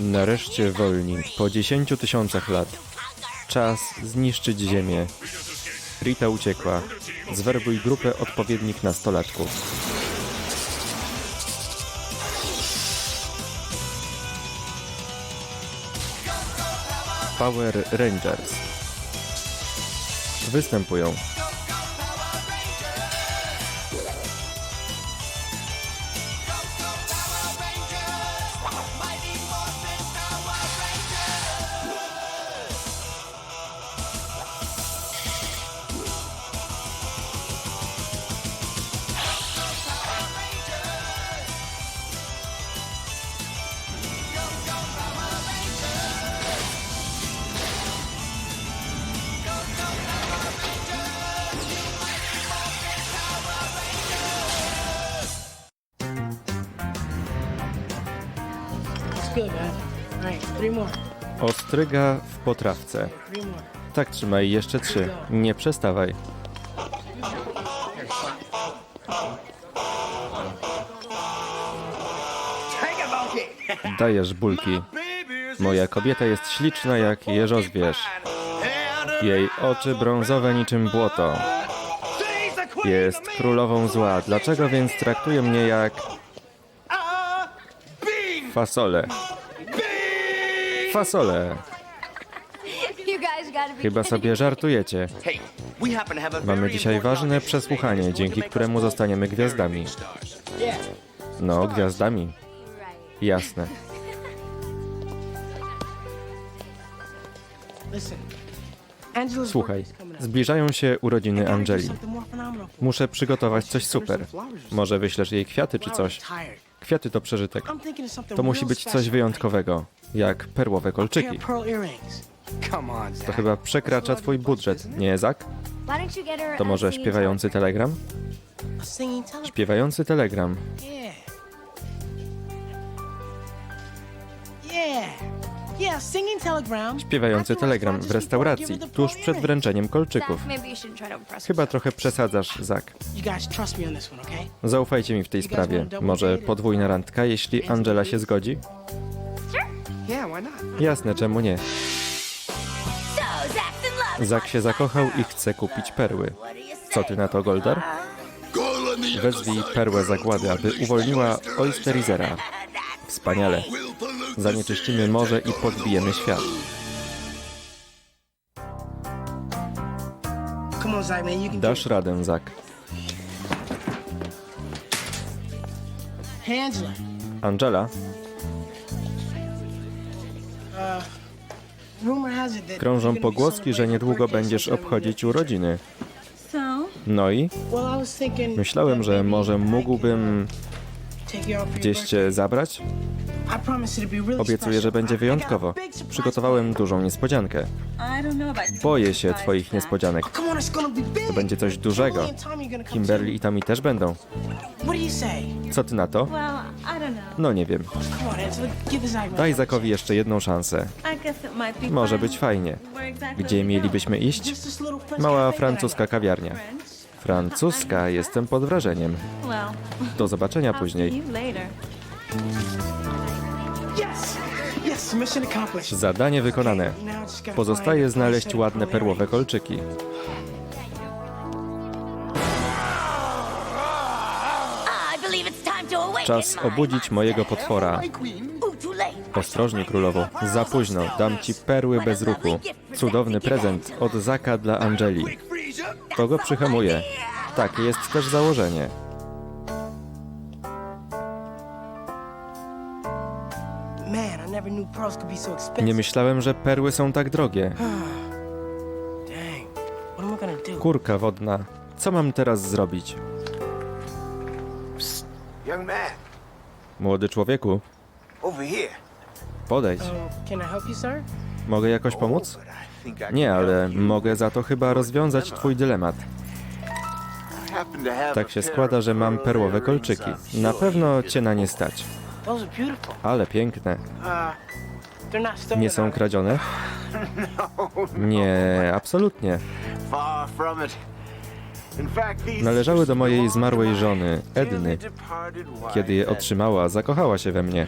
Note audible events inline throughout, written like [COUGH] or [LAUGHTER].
Nareszcie wolni, po 10 tysiącach lat. Czas zniszczyć Ziemię. Rita uciekła. Zwerbuj grupę odpowiednich nastolatków. Power Rangers. Występują Ostryga w potrawce. Tak trzymaj, jeszcze trzy. Nie przestawaj. Dajesz bulki. Moja kobieta jest śliczna jak jeżozwierz. Jej oczy brązowe niczym błoto. Jest królową zła. Dlaczego więc traktuje mnie jak fasolę? Fasolę. Chyba sobie żartujecie. Mamy dzisiaj ważne przesłuchanie, dzięki któremu zostaniemy gwiazdami. No, gwiazdami. Jasne. Słuchaj, zbliżają się urodziny Angeli. Muszę przygotować coś super. Może wyślesz jej kwiaty czy coś. Kwiaty to przeżytek. To musi być coś wyjątkowego, jak perłowe kolczyki. To chyba przekracza twój budżet, nie Zak? To może śpiewający telegram? Śpiewający telegram. Śpiewający telegram w restauracji, tuż przed wręczeniem kolczyków. Chyba trochę przesadzasz, Zak. Zaufajcie mi w tej sprawie. Może podwójna randka, jeśli Angela się zgodzi? Jasne, czemu nie? Zak się zakochał i chce kupić perły. Co ty na to, Goldar? Wezwij perłę zagłady, aby uwolniła Oysterizera. Wspaniale. Zanieczyścimy morze i podbijemy świat. Dasz radę, Zak. Angela. That krążą pogłoski, że niedługo będziesz obchodzić urodziny. No i? Myślałem, że może mógłbym gdzieś cię zabrać? Obiecuję, że będzie wyjątkowo. Przygotowałem dużą niespodziankę. Boję się twoich niespodzianek. Big. To będzie coś dużego. Kimberly i Tommy też będą. Co ty na to? No nie wiem. Daj Zakowi jeszcze jedną szansę. Może być fajnie. Gdzie mielibyśmy iść? Mała francuska kawiarnia. Francuska, jestem pod wrażeniem. Do zobaczenia później. Zadanie wykonane. Pozostaje znaleźć ładne perłowe kolczyki. Czas obudzić mojego potwora. Ostrożnie, królowo. Za późno. Dam ci perły bez ruchu. Cudowny prezent od Zaka dla Angeli. To go przyhamuje. Takie jest też założenie. Nie myślałem, że perły są tak drogie. [SIGHS] Kurka wodna. Co mam teraz zrobić? Młody człowieku, podejdź. Sir? Mogę jakoś pomóc? Nie, ale mogę za to chyba rozwiązać twój dylemat. Tak się składa, że mam perłowe kolczyki. Na pewno cię na nie stać. Ale piękne. Nie są kradzione? Nie, absolutnie. Należały do mojej zmarłej żony, Edny. Kiedy je otrzymała, zakochała się we mnie.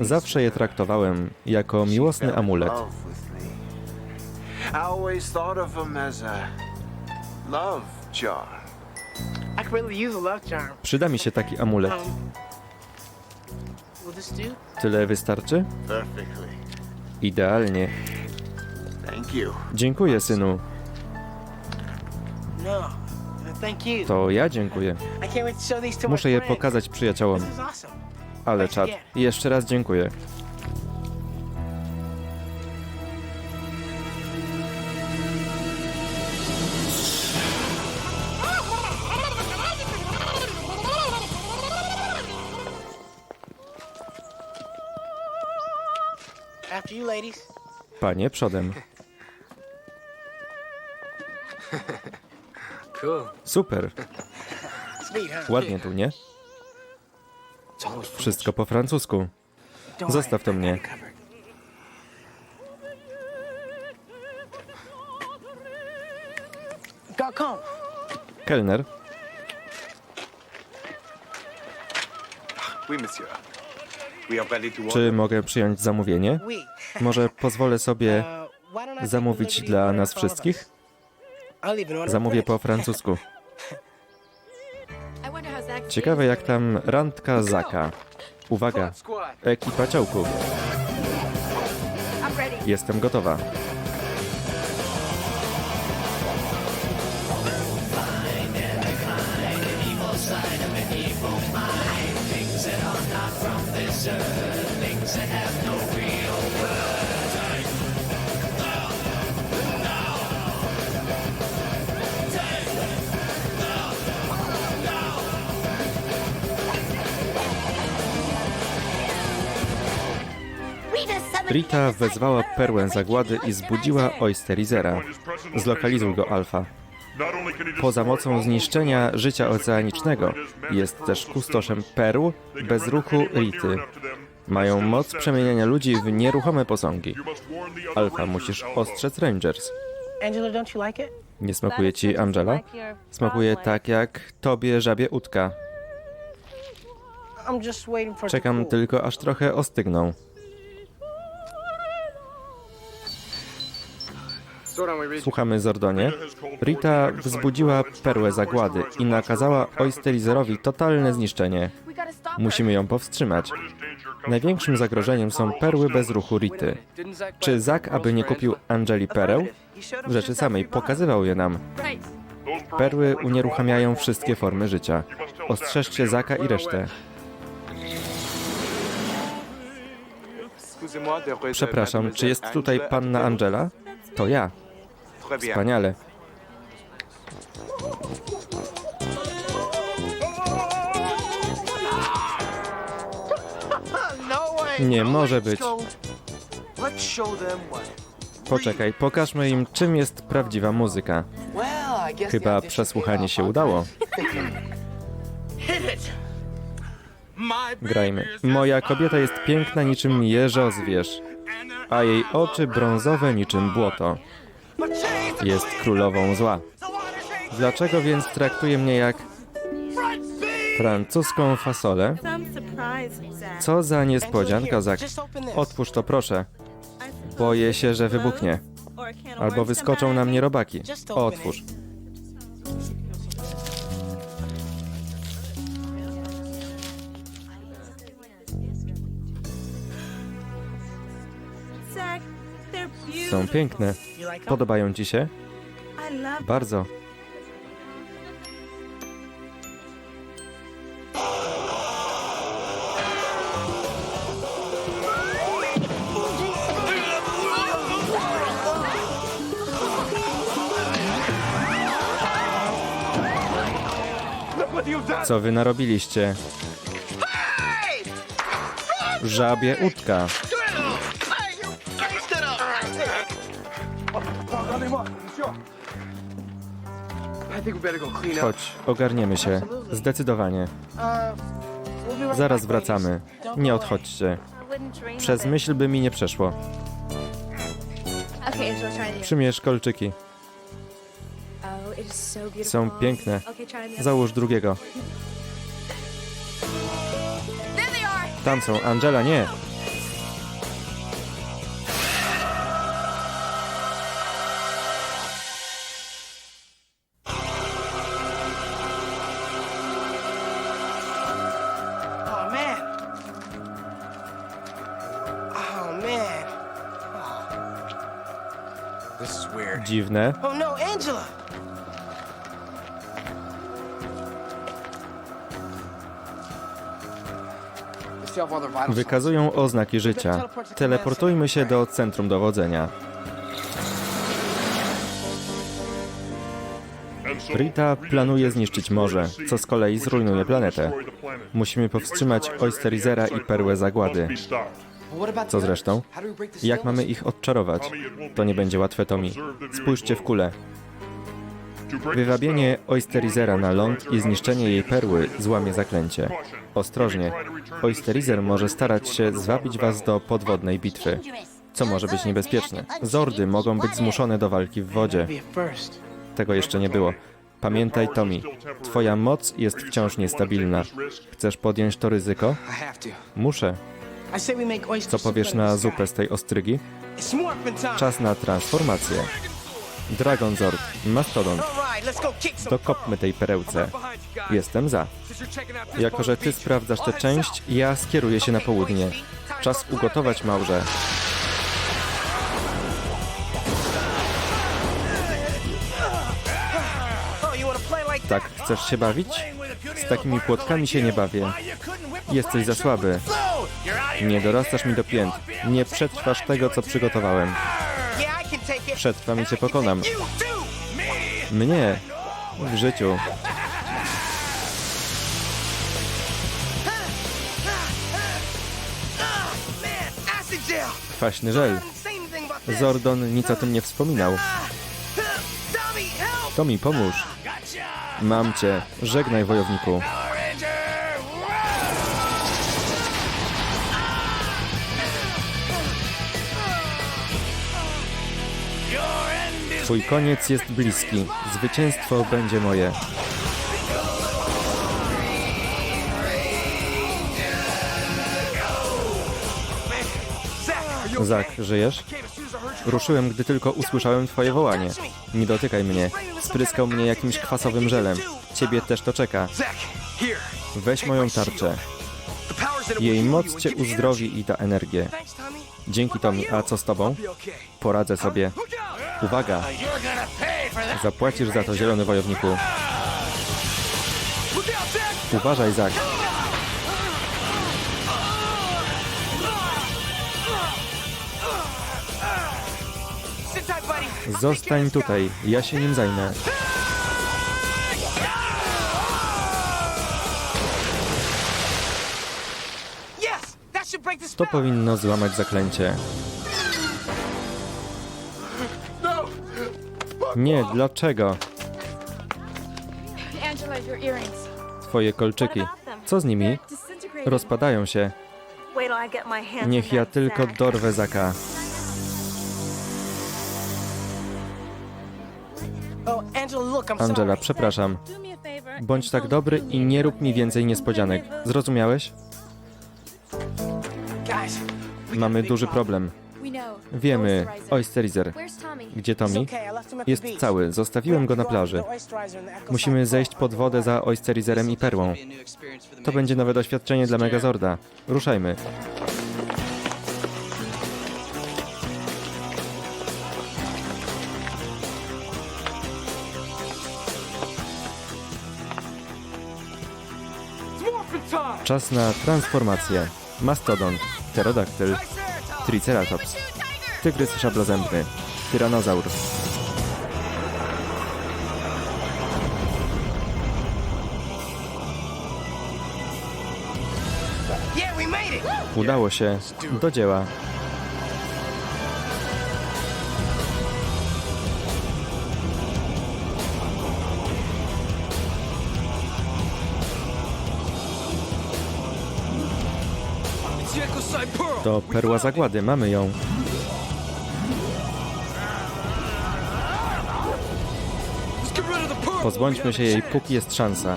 Zawsze je traktowałem jako miłosny amulet. I always thought of them as a love charm. I could really use a love charm. Przyda mi się taki amulet. Um, will this do? Tyle wystarczy? Perfectly. Idealnie. Thank you. Dziękuję, synu. No. Thank you. To ja dziękuję. I can't wait to show these to Muszę my je friends. pokazać przyjaciołom. This is awesome. Ale czad. Jeszcze raz dziękuję. Panie przodem. Super. Ładnie tu, nie? Wszystko po francusku. Zostaw to mnie. Kelner, Oui, monsieur. We are ready to czy mogę przyjąć zamówienie? Może pozwolę sobie [LAUGHS] Uh, zamówić dla nas wszystkich? Zamówię po francusku. Ciekawe jak tam randka Zaka. Uwaga, ekipa ready. Jestem gotowa. Rita wezwała perłę zagłady i zbudziła Oysterizera. Zlokalizuj go, Alfa. Poza mocą zniszczenia życia oceanicznego, jest też kustoszem perł bez ruchu Rity. Mają moc przemieniania ludzi w nieruchome posągi. Alfa, musisz ostrzec Rangers. Nie smakuje ci Angela? Smakuje tak jak tobie żabie to Czekam tylko aż trochę ostygną. Słuchamy Zordonie. Rita wzbudziła perłę zagłady i nakazała Oysterizerowi totalne zniszczenie. Musimy ją powstrzymać. Największym zagrożeniem są perły bez ruchu Rity. Czy Zak, aby nie kupił Angeli pereł? W rzeczy samej pokazywał je nam. Perły unieruchamiają wszystkie formy życia. Ostrzeżcie Zaka i resztę. Przepraszam, czy jest tutaj panna Angela? To ja. Wspaniale. No. Nie może być. Poczekaj, pokażmy im, czym jest prawdziwa muzyka. Chyba przesłuchanie się udało. [LAUGHS] Grajmy. Moja kobieta jest piękna niczym jeżo zwierz, a jej oczy brązowe niczym błoto. Jest królową zła. Dlaczego więc traktuje mnie jak francuską fasolę? Co za niespodzianka, Zak. Otwórz to proszę. Boję się, że wybuchnie. Albo wyskoczą na mnie robaki. Otwórz. Są piękne. Podobają ci się? Bardzo. Co wy narobiliście? Żabie udka. Chodź, ogarniemy się. Zdecydowanie. Zaraz wracamy. Nie odchodźcie. Przez myśl by mi nie przeszło. Przymierz kolczyki. Oh, Są piękne. Załóż drugiego. Tam są. Angela, nie. Dziwne. Oh no, Angela. Wykazują oznaki życia. Teleportujmy się do centrum dowodzenia. Rita planuje zniszczyć morze, co z kolei zrujnuje planetę. Musimy powstrzymać Oysterizera i Perłę Zagłady. Co zresztą? Jak mamy ich odczarować? To nie będzie łatwe, Tommy. Spójrzcie w kulę. Wywabienie Oysterizera na ląd i zniszczenie jej perły złamie zaklęcie. Ostrożnie. Oysterizer może starać się zwabić was do podwodnej bitwy, co może być niebezpieczne. Zordy mogą być zmuszone do walki w wodzie. Tego jeszcze nie było. Pamiętaj, Tommy, twoja moc jest wciąż niestabilna. Chcesz podjąć to ryzyko? Muszę. Co powiesz na zupę z tej ostrygi? Czas na transformację. Dragon Zord, Mastodon, dokopmy tej perełce. Jestem za. Jako, że ty sprawdzasz tę część, ja skieruję się na południe. Czas ugotować małże. Oh, Tak, chcesz się bawić? Z takimi płotkami się nie bawię. Jesteś za słaby. Nie dorastasz mi do pięt. Nie przetrwasz tego, co przygotowałem. Przetrwam i cię pokonam. Mnie. W życiu. Kwaśny żel. Zordon nic o tym nie wspominał. To mi pomóż. Mam cię. Żegnaj, wojowniku. Twój koniec jest bliski. Zwycięstwo będzie moje. Zak, żyjesz? Ruszyłem, gdy tylko usłyszałem twoje wołanie. Nie dotykaj mnie. Spryskał mnie jakimś kwasowym żelem. Ciebie też to czeka. Weź moją tarczę. Jej moc cię uzdrowi i da energię. Dzięki Tommy, a co z tobą? Poradzę sobie. Uwaga! Zapłacisz za to, zielony wojowniku. Uważaj, Zak. Zostań tutaj, ja się nim zajmę. To powinno złamać zaklęcie. Nie, dlaczego? Twoje kolczyki. Co z nimi? Rozpadają się. Niech ja tylko dorwę Zaka. Oh, Angela, przepraszam. Bądź tak dobry i nie rób mi więcej niespodzianek. Zrozumiałeś? Mamy duży problem. Wiemy. Oysterizer. Gdzie Tommy? Jest cały. Zostawiłem go na plaży. Musimy zejść pod wodę za Oysterizerem i Perłą. To będzie nowe doświadczenie dla Megazorda. Ruszajmy. Czas na transformację. Mastodon, pterodaktyl, triceratops, tygrys szablozębny, tyranozaur. Udało się. Do dzieła. To perła zagłady, mamy ją. Pozbądźmy się jej, póki jest szansa.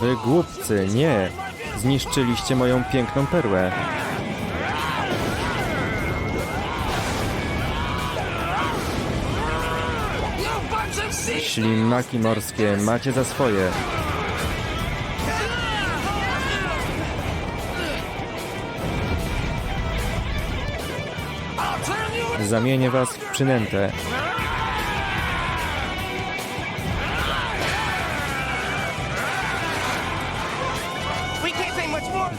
Wy głupcy, nie! Zniszczyliście moją piękną perłę. Ślimaki morskie, macie za swoje. Zamienię was w przynętę.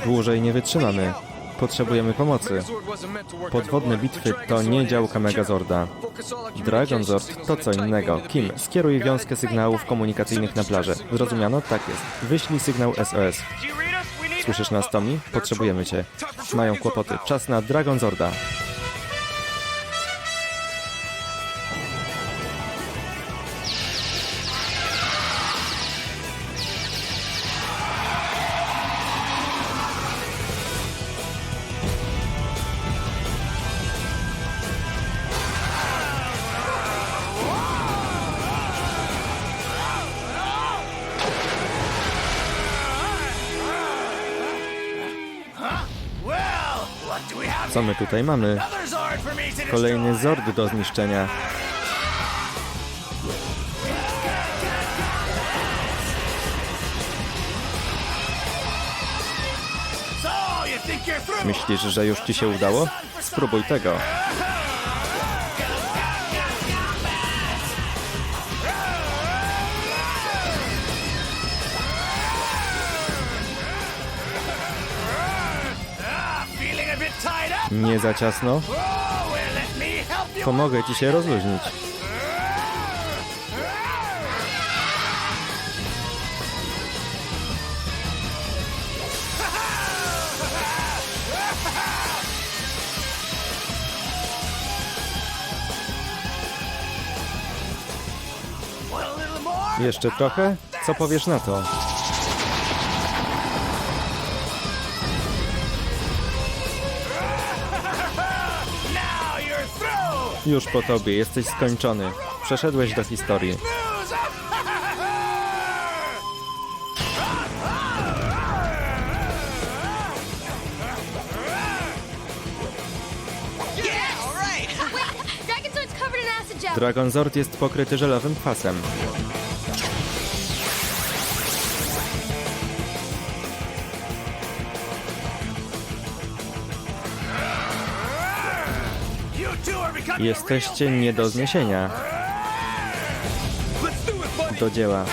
Dłużej nie wytrzymamy. Potrzebujemy pomocy. Podwodne bitwy to nie działka Megazorda. Dragon Zord to co innego. Kim? Skieruj wiązkę sygnałów komunikacyjnych na plażę. Zrozumiano? Tak jest. Wyślij sygnał SOS. Słyszysz nas, Tommy? Potrzebujemy cię. Mają kłopoty. Czas na Dragon Zorda. Co my tutaj mamy? Kolejny. Zord do zniszczenia. Myślisz, że już ci się udało? Spróbuj tego. Nie za ciasno? Pomogę ci się rozluźnić. Jeszcze trochę? Co powiesz na to? Już po tobie, jesteś skończony. Przeszedłeś do historii. News. Dragon Sword's covered in acid gel. Dragon Zord jest pokryty żelowym kwasem. Jesteście nie do zniesienia. Do dzieła.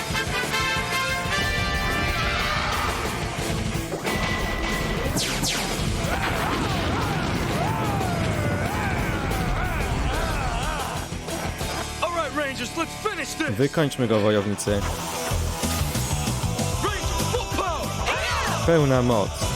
Wykończmy go, wojownicy. Pełna moc.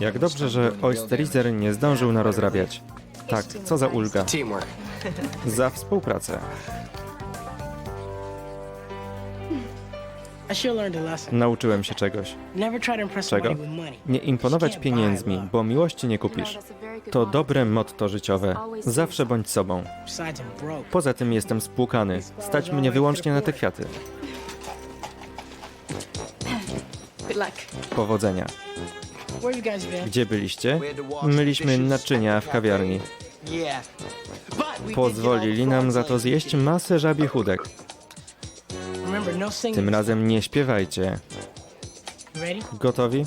Jak dobrze, że Oysterizer nie zdążył narozrabiać. Tak, co za ulga. Teamwork. Za współpracę. Nauczyłem się czegoś. Czego? Nie imponować pieniędzmi, bo miłości nie kupisz. To dobre motto życiowe. Zawsze bądź sobą. Poza tym jestem spłukany. Stać mnie wyłącznie na te kwiaty. Good luck. Powodzenia. Where you guys been? Gdzie byliście? Myliśmy naczynia w kawiarni. Yeah. But we did get Pozwolili all the nam za to zjeść masę żabich chudek. Remember, no singing. Tym razem nie śpiewajcie. Ready? Gotowi?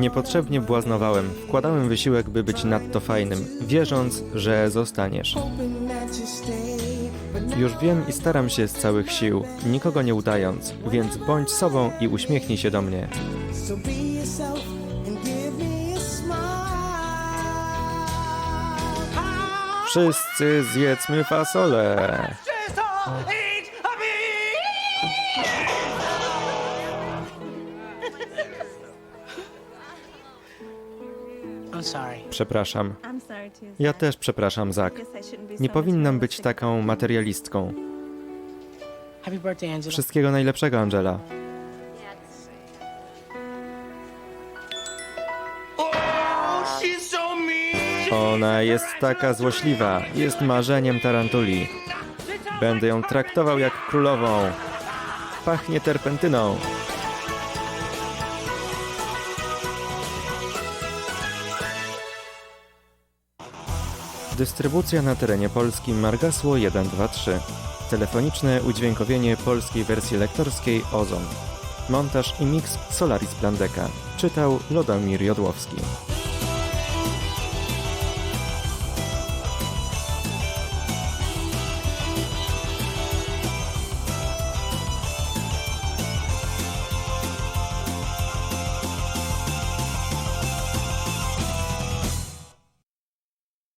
Niepotrzebnie błaznowałem. Wkładałem wysiłek, by być nadto fajnym, wierząc, że zostaniesz. Już wiem i staram się z całych sił, nikogo nie udając, więc bądź sobą i uśmiechnij się do mnie. Wszyscy zjedzmy fasolę. Przepraszam. I'm sorry too. Ja też przepraszam, Zak. Guess I shouldn't be Nie so powinnam być taką materialistką. Wszystkiego najlepszego, Angela. She's so mean. Ona jest taka złośliwa, jest marzeniem tarantuli. Będę ją traktował jak królową. Pachnie terpentyną. Dystrybucja na terenie Polski Margasło 123. Telefoniczne udźwiękowienie polskiej wersji lektorskiej Ozon. Montaż i miks Solaris Plandeka. Czytał Lodomir Jodłowski.